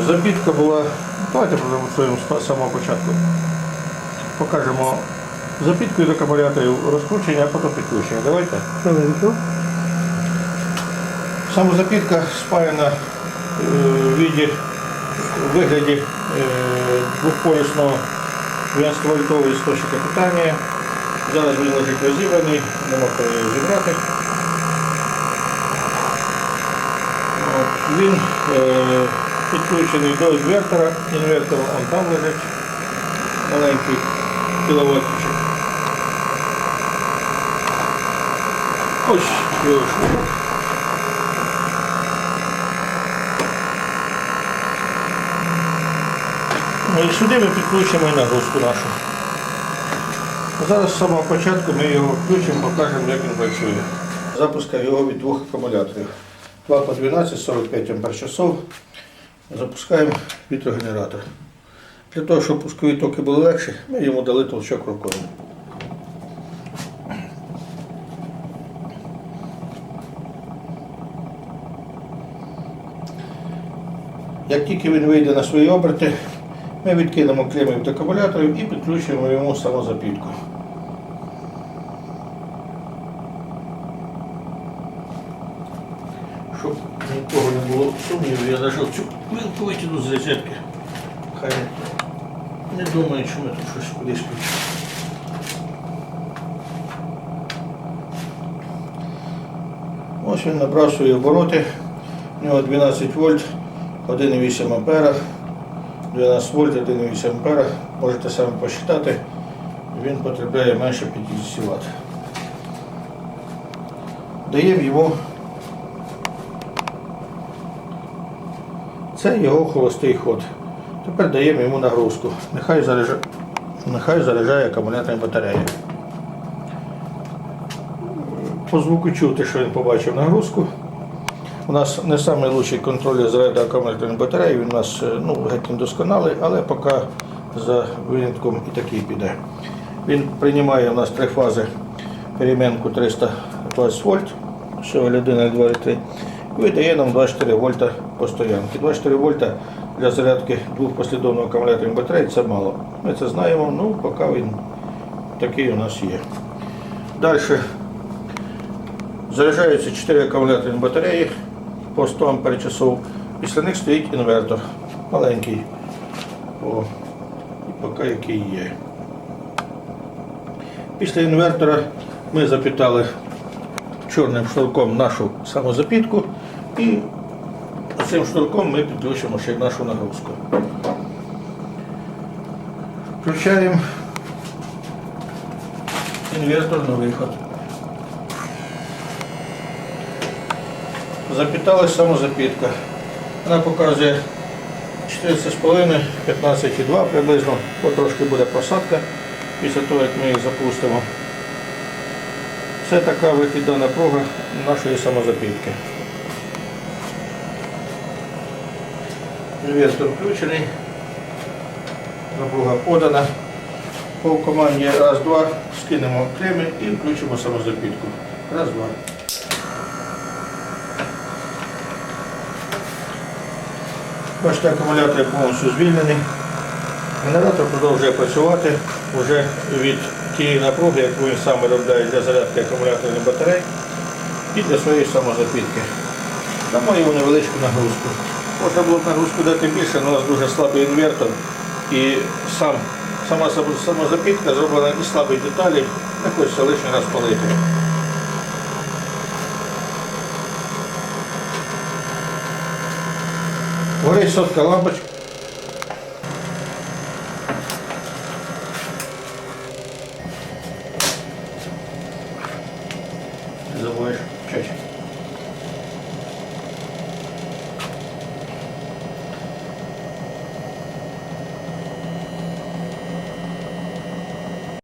Забітка була, давайте продемонструємо з самого початку. Покажемо запітку від акумуляторів розкручення, а потім підключення. Давайте. Хвилинку. Самозапітка спаяна е, в віді, в вигляді е, двохполюсного 12-вольтового істочника питання. Зараз він лежить розібраний, нема коли зібрати. Він е, підключений до інвертора. Інвертор он там лежить, маленький кіловатчик. Ось шнур. Ну і сюди ми підключимо і нагрузку нашу. Зараз з самого початку ми його включимо, покажемо, як він працює. Запускаю його від двох акумуляторів. 2 по 12, 45 ампер часов. Запускаємо вітрогенератор. Для того, щоб пускові токи були легші, ми йому дали толчок рукою. Як тільки він вийде на свої оберти, ми відкинемо клеми від акумуляторів і підключимо йому самозапітку. Щоб нікого не було сумнівів, я зайшов цю вилку витягну з розетки. Хай не думають, що ми тут щось кудись включимо. Ось він набрав свої обороти. У нього 12 вольт, 1,8 ампера. 12 вольт, 1,8 ампера. Можете самі посчитати. Він потребляє менше 50 Вт. Даємо йому це його холостий ход. Тепер даємо йому нагрузку. Нехай заряджає, нехай заряджає акумуляторні батареї. По звуку чути, що він побачив нагрузку. У нас не найкращий контроль заряду акумуляторної батареї, він у нас е, ну, геть недосконалий, але поки за винятком і такий піде. Він приймає у нас три фази перемінку 320 вольт, всього 1, 2 і 3, і видає нам 24 вольта постоянки. 24 вольта для зарядки двох послідовних акумуляторних батарей це мало. Ми це знаємо, ну поки він такий у нас є. Далі Заряджаються 4 акумуляторні батареї по 100 ампер часов. Після них стоїть інвертор маленький. О, і поки який є. Після інвертора ми запітали чорним шнурком нашу самозапітку і цим шнурком ми підключимо ще й нашу нагрузку. Включаємо інвертор на виход. Запіталась самозапітка. Вона показує 14,5, 15,2 приблизно, бо трошки буде просадка після того, як ми її запустимо. Це така вихідна напруга нашої самозапітки. Інвертор включений, напруга подана. По команді раз-два скинемо клеми і включимо самозапітку. Раз-два. Бачите, акумулятор повністю звільнений. Генератор продовжує працювати вже від тієї напруги, яку він сам виробляє для зарядки акумуляторних батарей і для своєї самозапітки. Дамо йому невеличку нагрузку. Можна було б нагрузку дати більше, але у нас дуже слабий інвертор і сам, сама самозапітка зроблена і слабі деталі, не хочеться лишній раз палити. Горить сотка лампочка.